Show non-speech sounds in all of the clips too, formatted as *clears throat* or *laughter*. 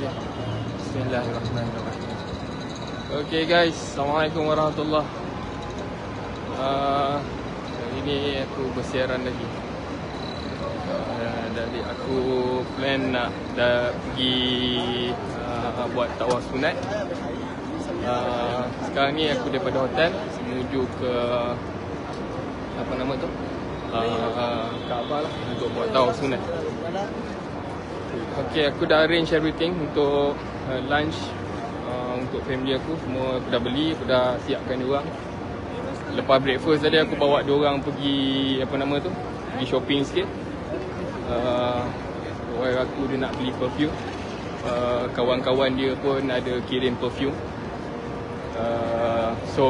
Bismillahirrahmanirrahim. Okay guys, Assalamualaikum warahmatullahi uh, Hari ni aku bersiaran lagi. Uh, Dari aku plan nak pergi uh, buat tawaf sunat. Sekarang ni aku daripada hotel Menuju ke Apa nama tu? Uh, Kaabah lah Untuk buat tawaf sunat Okay, aku dah arrange everything untuk uh, lunch uh, untuk family aku. Semua aku dah beli, aku dah siapkan dia orang. Lepas breakfast tadi aku bawa dia orang pergi apa nama tu? Pergi shopping sikit. Uh, wife aku dia nak beli perfume. Uh, kawan-kawan dia pun ada kirim perfume. Uh, so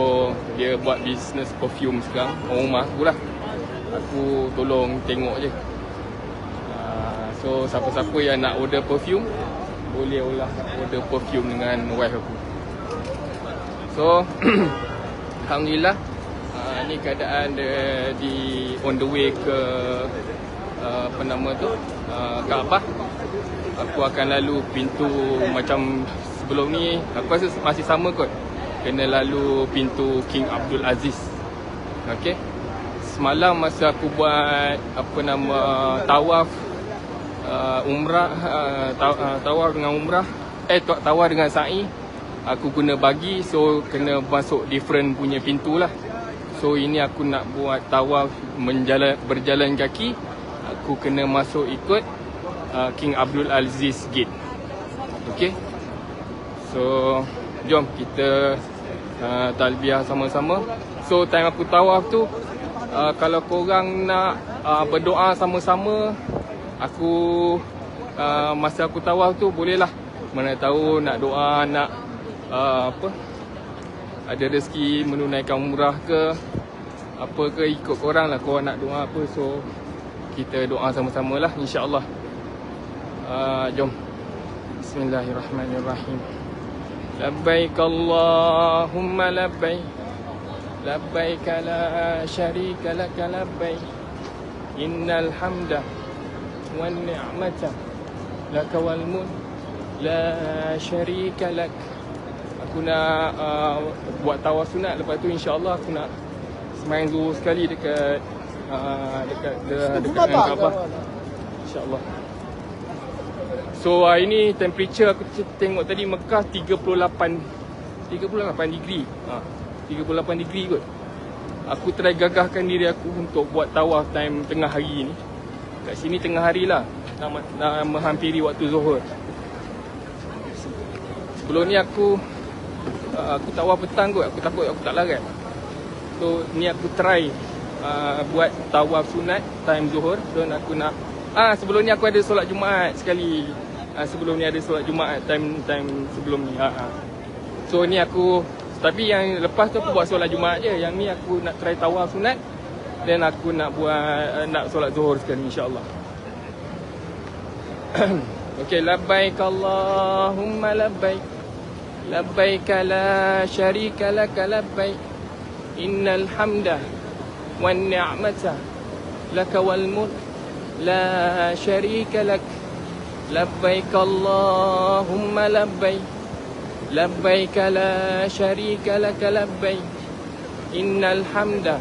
dia buat business perfume sekarang rumah aku lah aku tolong tengok je So siapa-siapa yang nak order perfume Boleh lah order perfume dengan wife aku. So *clears throat* Alhamdulillah uh, Ni keadaan dia di on the way ke uh, Apa nama tu? Uh, Kaabah. Aku akan lalu pintu macam sebelum ni Aku rasa masih sama kot. Kena lalu pintu King Abdul Aziz. Okay Semalam masa aku buat Apa nama Tawaf uh, umrah uh, taw, uh, tawar dengan umrah. Eh tawar dengan sa'i. Aku guna bagi so kena masuk different punya pintu lah. So ini aku nak buat tawaf menjalan berjalan kaki. Aku kena masuk ikut uh, King Abdul Aziz Gate. Okey? So jom kita uh, talbiah sama-sama. So time aku tawaf tu uh, kalau korang nak uh, berdoa sama-sama aku uh, masa aku tawaf tu bolehlah. Mana tahu nak doa nak uh, apa? Ada rezeki menunaikan umrah ke apa ke ikut korang lah. Korang nak doa apa so kita doa sama-sama lah insyaAllah. Uh, jom. Bismillahirrahmanirrahim. Labbaik Allahumma labbaik. Labbaik la syarika laka labbaik. Innal hamdah والنعمة لك والملك لا شريك لك aku nak uh, buat tawaf sunat lepas tu insyaallah aku nak semain zuhur sekali dekat uh, dekat dekat, dekat dengan Kaabah insyaallah so uh, ini temperature aku tengok tadi Mekah 38 38 degree ha, 38 degree kot aku try gagahkan diri aku untuk buat tawaf time tengah hari ni Kat sini tengah hari lah. Nak, nak menghampiri waktu zuhur. Sebelum ni aku uh, Aku tawar petang kot. Aku takut aku tak larat. So ni aku try uh, Buat tawaf sunat Time zuhur. Dan aku nak Ah Sebelum ni aku ada solat Jumaat sekali. Uh, Sebelum ni ada solat Jumaat Time time sebelum ni. Uh, uh. So ni aku Tapi yang lepas tu aku buat solat Jumaat je. Yang ni aku nak try tawaf sunat dan aku nak buat nak solat zuhur sekali insyaallah. Okey, labbaik Allahumma labbaik. Labbaik la syarika lak labbaik. Innal hamda wan ni'mata lak wal mulk la syarika lak. Labbaik Allahumma labbaik. Labbaik la syarika lak labbaik. Innal hamda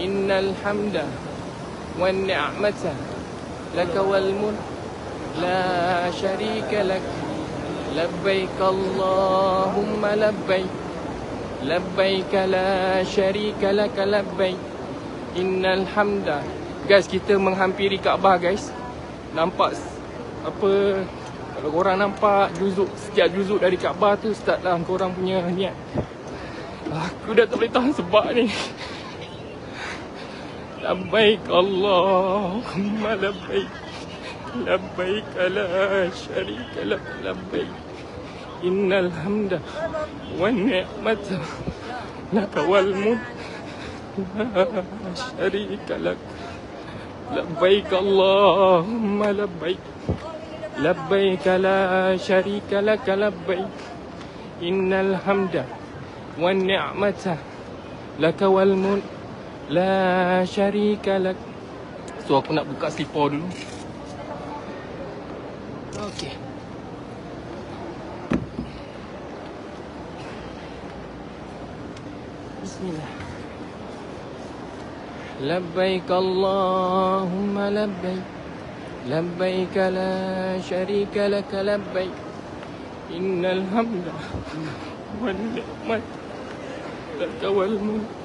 إن الحمد والنعمة لك والملك لا شريك لك لبيك اللهم لبيك لبيك لا شريك لك لبيك إن الحمد Guys, kita menghampiri Kaabah guys Nampak apa Kalau korang nampak juzuk Setiap juzuk dari Kaabah tu Start lah korang punya niat Aku dah tak boleh tahan sebab ni لبيك اللهم لبيك لبيك لا شريك لك لبيك. إن الحمد والنعمة لك والملك لا شريك لك. لبيك اللهم لبيك لبيك لا شريك لك لبيك. إن الحمد والنعمة لك والملك La syarika lak. So aku nak buka slipper dulu. Okey. Bismillah. Labbaik Allahumma labbaik. Labbaik la syarika lak labbaik. Innal hamda Wal ni'mat Laka wal mulk.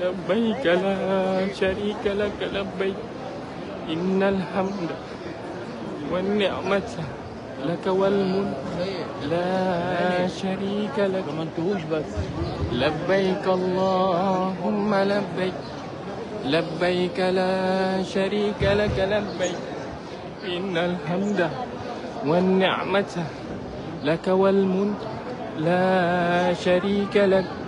لبيك لا شريك لك لبيك. إن الحمد والنعمة لك والملك. لا شريك لك. لبيك اللهم لبيك. لبيك لا شريك لك لبيك. إن الحمد والنعمة لك والملك. لا شريك لك.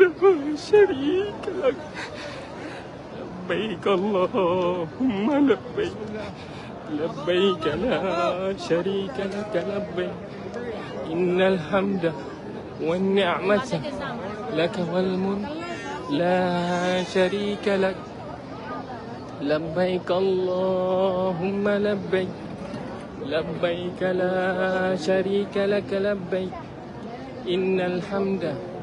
لا شريك لك لبيك اللهم لبيك لبيك لا شريك لك لبيك إن الحمد والنعمة لك والملك لا شريك لك لبيك اللهم لبيك لبيك لا شريك لك لبيك إن الحمد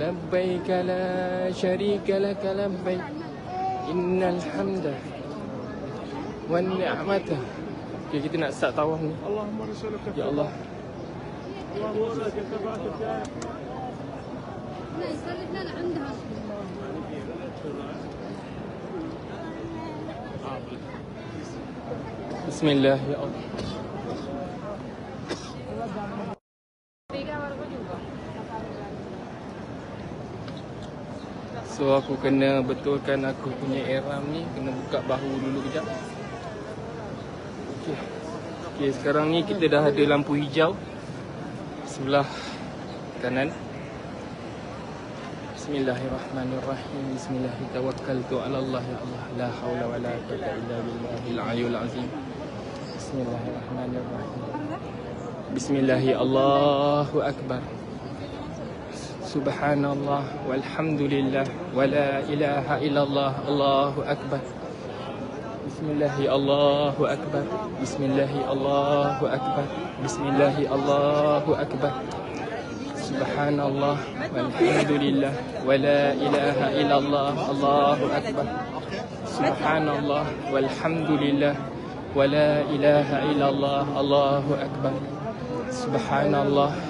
لبيك لا شريك لك لبيك إن الحمد والنعمة kita nak start tawaf ni. اللهم رسولك Ya Allah. اللهم رسولك اتبعت الداعي لا يسلك So aku kena betulkan aku punya eram ni Kena buka bahu dulu kejap Okay Okay sekarang ni kita dah ada lampu hijau Sebelah kanan Bismillahirrahmanirrahim. Bismillah tawakkaltu ala Allah ya Allah. La haula wa la quwwata illa billahil aliyyil azim. Bismillahirrahmanirrahim. Bismillah Allahu akbar. Subhanallah walhamdulillah wa la ilaha illallah Allahu akbar. Bismillah Allahu akbar. Bismillah Allahu akbar. Bismillah Allahu akbar. Subhanallah walhamdulillah wa la ilaha illallah Allahu akbar. Subhanallah walhamdulillah wa la ilaha illallah Allahu akbar. Subhanallah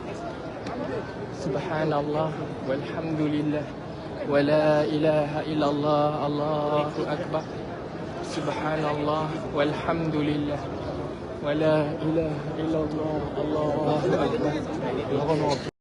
Subhanallah walhamdulillah wa la ilaha illallah Allahu akbar. Subhanallah walhamdulillah wa la ilaha illallah Allahu akbar.